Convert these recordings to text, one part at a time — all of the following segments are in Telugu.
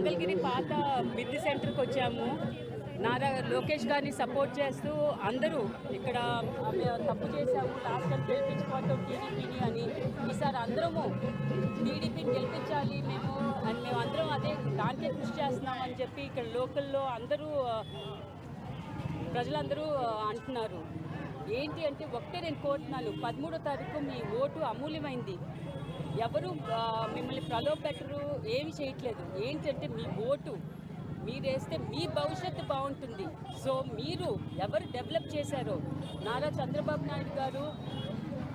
మంగళగిరి పాత మిద్ది సెంటర్కి వచ్చాము. నారా లోకేష్ గారిని సపోర్ట్ చేస్తూ అందరూ ఇక్కడ తప్పు చేశాము లాస్ట్ టైం గెలిపించుకోవటం టీడీపీని అని. ఈసారి అందరము టీడీపీని గెలిపించాలి మేము అని మేము అందరం అదే దానికే కృషి చేస్తున్నాం అని చెప్పి ఇక్కడ లోకల్లో అందరూ ప్రజలందరూ అంటున్నారు. ఏంటి అంటే ఒకటే నేను కోరుతున్నాను పదమూడో తారీఖు మీ ఓటు అమూల్యమైంది. ఎవరు మిమ్మల్ని ప్రలోభెట్టరు ఏమి చేయట్లేదు. ఏంటంటే మీ ఓటు మీరేస్తే మీ భవిష్యత్తు బాగుంటుంది. సో మీరు ఎవరు డెవలప్ చేశారో నారా చంద్రబాబు నాయుడు గారు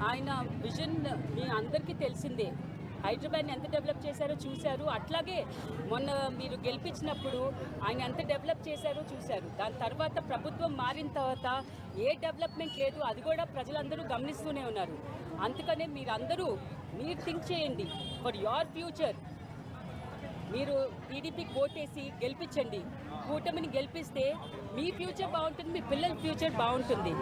ఆయన విజన్ మీ అందరికీ తెలిసిందే. హైదరాబాద్ని ఎంత డెవలప్ చేశారో చూశారు. అట్లాగే మొన్న మీరు గెలిపించినప్పుడు ఆయన ఎంత డెవలప్ చేశారో చూశారు. దాని తర్వాత ప్రభుత్వం మారిన తర్వాత ఏ డెవలప్మెంట్ లేదు అది కూడా ప్రజలందరూ గమనిస్తూనే ఉన్నారు. అందుకనే మీరందరూ మీరు థింక్ చేయండి ఫర్ యువర్ ఫ్యూచర్ మీరు టీడీపీకి ఓటేసి గెలిపించండి. కూటమిని గెలిపిస్తే మీ ఫ్యూచర్ బాగుంటుంది మీ పిల్లల ఫ్యూచర్ బాగుంటుంది.